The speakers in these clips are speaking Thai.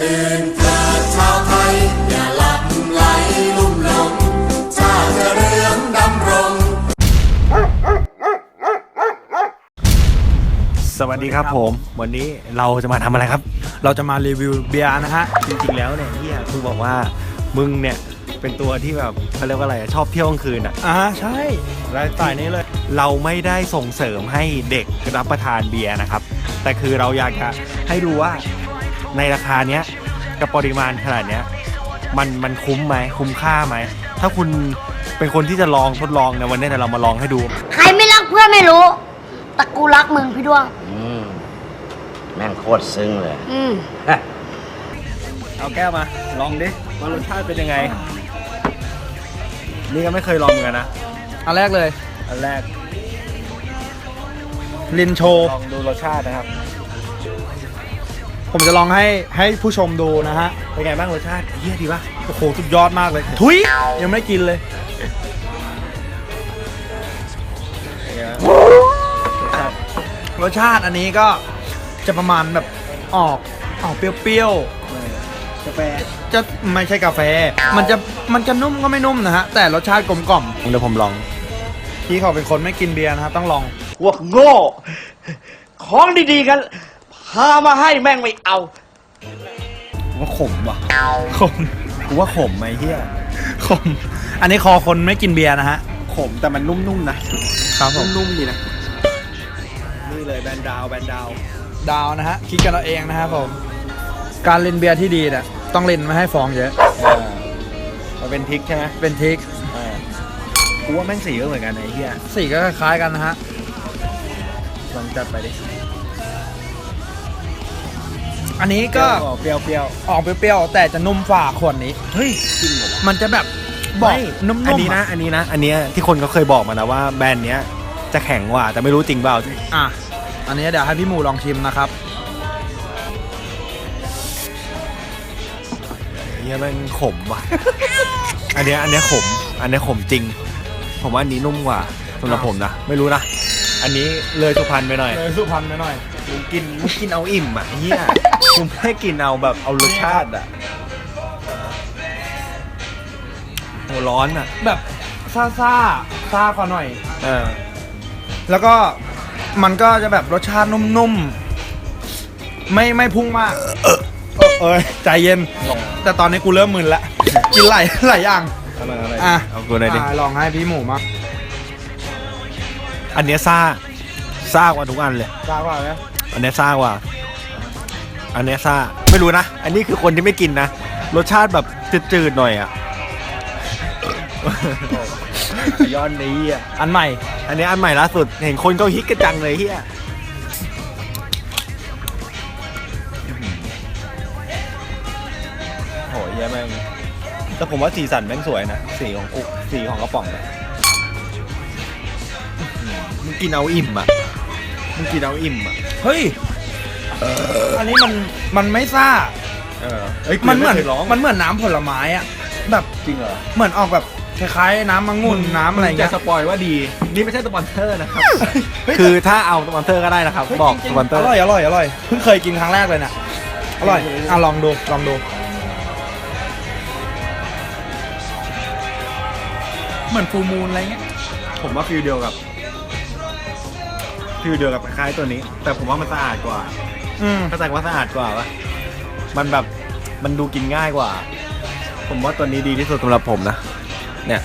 ตื่นเถิดชาวไทย อย่าหลับไหลลุ่มหลงชาติเรืองดำรง สวัสดีครับผม วันนี้เราจะมาทำอะไรครับ เราจะมารีวิวเบียร์นะฮะ จริงๆแล้วเนี่ยเฮียมึงบอกว่ามึงเนี่ยเป็นตัวที่แบบเขาเรียกว่าอะไรอะชอบเที่ยวกลางคืนอะ อ่าใช่รายสายนี้เลย เราไม่ได้ส่งเสริมให้เด็กรับประทานเบียร์นะครับ แต่คือเราอยากจะให้ดูว่า ในราคาเนี้ยกับปริมาณขนาดเนี้ยมันมันคุ้มไหมคุ้มค่าไหม ถ้าคุณเป็นคนที่จะลองทดลองในวันนี้เดี๋ยวเรามาลองให้ดู ใครไม่รักเพื่อนไม่รู้ แต่กูรักมึงพี่ดวง อืมแม่งโคตรซึ้งเลย อืมเอาแก้วมา ลองดิว่ารสชาติเป็นยังไง นี่ก็ไม่เคยลองเหมือนกันนะ อันแรกเลย อันแรก ลินโชลองดูรสชาตินะครับ ผมจะลองให้ให้ผู้ชมดูนะฮะ เป็นไงบ้างรสชาติเฮียดีปะโอ้โห สุดยอดมากเลย ทุยยังไม่ได้กินเลยเป็นไงบ้างรสชาติรสชาติอันนี้ก็จะประมาณแบบออกออกเปรี้ยวกาแฟๆจะไม่ใช่กาแฟ มันจะมันจะนุ่มก็ไม่นุ่มนะฮะ แต่รสชาติกลมกล่อมเดี๋ยวผมลอง พี่เขาเป็นคนไม่กินเบียร์นะครับต้องลองพวกโง่ ของดีๆกัน พามาให้แม่งไม่เอากูว่าขมว่ะขมกูว่าขมไหมเฮียขม อันนี้คอคนไม่กินเบียร์นะฮะ ขมแต่มันนุ่มๆนะครับผม นุ่มๆดีนะนี่เลยแบนดาวแบนดาวดาวนะฮะ คิดกันเราเองนะครับผม การเล่นเบียร์ที่ดีเนี่ยต้องเล่นไม่ให้ฟองเยอะมันเป็นทริกใช่ไหมเป็นทริกอ่ากูว่าแม่งสีก็เหมือนกันไอ้เฮียสีก็คล้ายๆกันนะฮะ ลองจัดไปดิ อันนี้ก็เปรี้ยวเปรี้ยวออกเปรี้ยวๆแต่จะนุ่มฝ่าขวดนี้ เฮ้ยจริงเหรอมันจะแบบบอกไม่นุ่มๆอันนี้นะอันนี้นะอันเนี้ยที่คนเขาเคยบอกมานะว่าแบรนด์เนี้ยจะแข็งกว่าแต่ไม่รู้จริงเปล่าอะอันนี้เดี๋ยวให้พี่หมูลองชิมนะครับเฮียแมันขมว่ะ อันเนี้ยอันเนี้ยขม อันเนี้ยขมจริง ผมว่าอันนี้นุ่มกว่าสำหรับผมนะ ไม่รู้นะ อันนี้เลยสุพรรณไปหน่อย เลยสุพรรณไปหน่อยมึงกินมึงกินเอาอิ่มอะเฮีย มึงไม่ให้กินเอาแบบเอารสชาติอะโหร้อนอะ แบบซ่าซ่าซ่ากว่าหน่อย เออ แล้วก็มันก็จะแบบรสชาตินุ่มๆ ไม่ไม่พุ่งมาก เออเอยใจเย็น แต่ตอนนี้กูเริ่มมึนละ กินหลายหลายอย่าง เอามาอะไรอะ เอากูหน่อยดิ อะลองให้พี่หมูมาอันเนี้ยซ่าซ่ากว่าทุกอันเลยซ่ากว่าไหมอันเนี้ยซ่ากว่า อันเนี้ยซ่าไม่รู้นะ อันนี้คือคนที่ไม่กินนะ รสชาติแบบจืดๆหน่อยอะย้อนนี้อะอันใหม่ อันนี้อันใหม่ล่าสุด เห็นคนก็ฮิตกันจังเลยเฮียโหเฮียแม่งแต่ผมว่าสีสันแม่งสวยนะ สีของกุสีของกระป๋องเนี่ยอื้อหือมึงกินเอาอิ่มอะมึงกินเอาอิ่มอะ เฮ้ย อันนี้มันมันไม่ซ่า เออเอ้ยมันเหมือนกูยังไคยร้องมันเหมือนน้ำผลไม้อะแบบจริงเหรอเหมือนออกแบบคล้ายๆน้ำมะงุ่นน้ำอะไรมึงเงี้จะยสปอยว่าดี นี่ไม่ใช่สปอนเซอร์นะครับ เฮ้ยคือถ้าเอาสปอนเซอร์ก็ได้นะครับ บอกจริสงๆปอนเซอร์อร่อยอร่อยอร่อยเพิ่งเคยกินครั้งแรกเลยนะอร่อยอะลองดูลองดู เหมือนฟูมูลอะไรเงี้ยผมว่าฟิลเดียวกับฟิลเดียวกับคล้ายๆตัวนี้ แต่ผมว่ามันสะอาดกว่า อืม เข้าใจว่าสะอาดกว่าปะมันแบบมันดูกินง่ายกว่า ผมว่าตัวนี้ดีที่สุดสำหรับผมนะ เนี่ย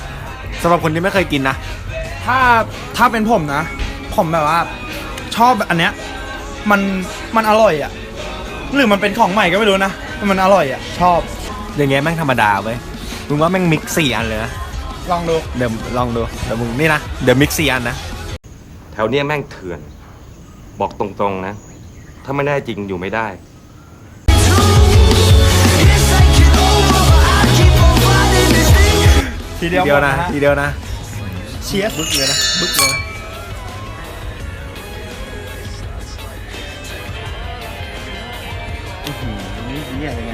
สำหรับคนที่ไม่เคยกินนะ ถ้าถ้าเป็นผมนะ ผมแบบว่า ชอบอันเนี้ย มันมันอร่อยอะ หรือมันเป็นของใหม่ก็ไม่รู้นะแต่มันอร่อยอะ ชอบอย่างเงี้ยแม่งธรรมดาเว้ยมึงว่าแม่งมิกซ์สี่อันเลยนะลองดูเดี๋ยวลองดูเดี๋ยวมึงนี่นะเดี๋ยวมิกซ์สี่อันนะ แถวเนี้ยแม่งเถื่อน บอกตรงๆนะ ถ้าไม่ได้จริงอยู่ไม่ได้ ทีทีเดียวเดียวนะหมฮทีเดียวนะ เชียร์บึกเลยนะบึกเลยนะอื้อหือนี่เหี้ยเลยไง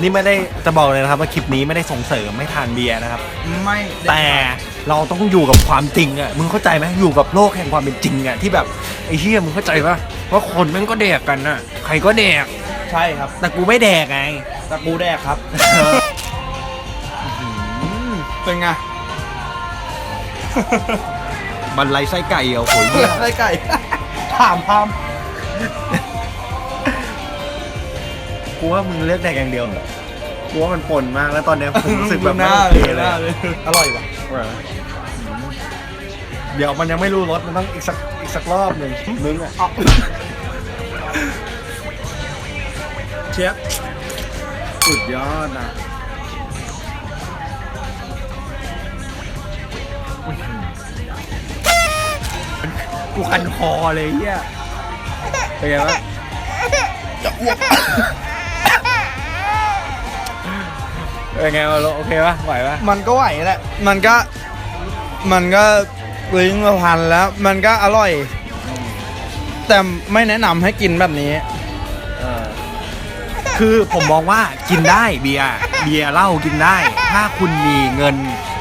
นี่ไม่ได้จะบอกเลยนะครับว่าคลิปนี้ไม่ได้ส่งเสริมไม่ทานเบียร์นะครับ ไม่แต่เราต้องอยู่กับความจริงอะ มึงเข้าใจไหมอยู่กับโลกแห่งความเป็นจริงอะที่แบบไอ้เหี้ยมึงเข้าใจปะ ว่าคนแม่งก็แดกกันน่ะ ใครก็แดก ใช่ครับแต่กูไม่แดกไง ตะกูแดกครับ เป็นไงมันไรไส้ไก่เหรอโหยเหี้ยไส้ไก่ ถามพามกูว่ามึงเลือกแดกอย่างเดียวเหรอกูว่ามันปนมากแล้วตอนเนี้ยผมรู้สึกแบบไม่หน้าโอเคเลยเลย อร่อยว่ะเดี๋ยวมันยังไม่รู้รสมันต้องอีกสักอีกสักรอบหนึ่งมึงอะ เเชฟสุดยอดนะกูคันคอเลยเฮียเป็นไงวะเป็นไงวะโอเคปะไหวปะมันก็ไหวแหละ มันก็ มันก็ลิ้นมาพันแล้ว มันก็อร่อย แต่ไม่แนะนำให้กินแบบนี้ คือผมมองว่ากินได้เบียร์เบียร์เหล้ากินได้ ถ้าคุณมีเงิน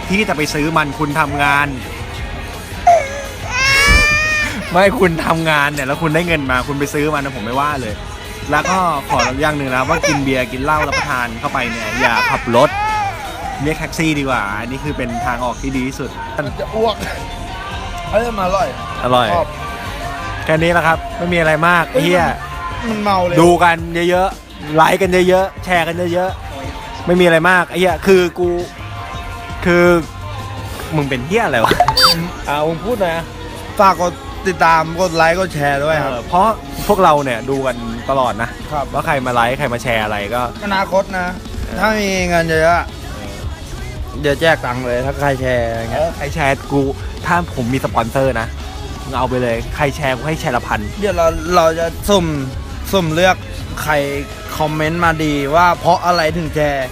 ที่จะไปซื้อมันคุณทำงาน ไม่คุณทำงานเนี่ยแล้วคุณได้เงินมาคุณไปซื้อมันนะผมไม่ว่าเลย แล้วก็ขออย่างหนึ่งนะว่ากินเบียร์กินเหล้ารับประทานเข้าไปเนี่ยอย่าขับรถเรียกแท็กซี่ดีกว่าอันนี้คือเป็นทางออกที่ดีที่สุด จะอ้วกเอ้ยมันอร่อย อร่อย ชอบแค่นี้แหละครับ ไม่มีอะไรมากเฮียมันเมาเลยดูกันเยอะๆไลค์กันเยอะๆแชร์กันเยอะๆไม่มีอะไรมากไอ้เหี้ยคือกู คือมึงเป็นเหี้ยอะไรวะอ่ามึงพูดหนะฝากกดติดตามกดไลค์กดแชร์ด้วยครับ เพราะพวกเราเนี่ยดูกันตลอดนะ ครับ ว่าใครมาไลค์ใครมาแชร์อะไรก็ อนาคตนะ ถ้ามีเงินเยอะๆเดี๋ยวแจกตังค์เลยถ้าใครแชร์อะไรเงี้ย ใครแชร์กู ถ้าผมมีสปอนเซอร์นะ มึงเอาไปเลย ใครแชร์กูให้แชร์ละพัน เดี๋ยวเราเราจะสุ่มสุ่มเลือกใครคอมเมนต์มาดีว่าเพราะอะไรถึงแชร์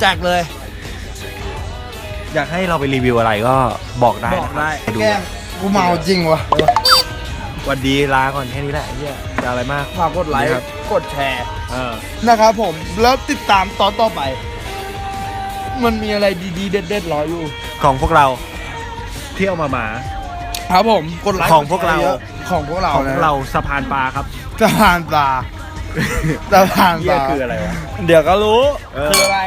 แจกเลย อยากให้เราไปรีวิวอะไรก็บอกได้บอกได้นะครับดูแกล้งกูเมาจริงวะหวันดีลาก่อนแค่นี้แหละไอ้เหี้ยจะอะไรมาก ฝากกดไลค์ครับ กดแชร์ เออ นะครับผม แล้วติดตามตอนต่อไป มันมีอะไรดีๆ เด็ดๆรออยู่ ของพวกเราเที่ยวมาหมา ครับผมกดไลค์ของพวกเราดแชยอะของพวกเราของพวนะกเราสะพานปลาครับสะพานปลาสะพานปเหี้ยลาคืออะไรวะเดี๋ยวก็รู้เออคืออะไร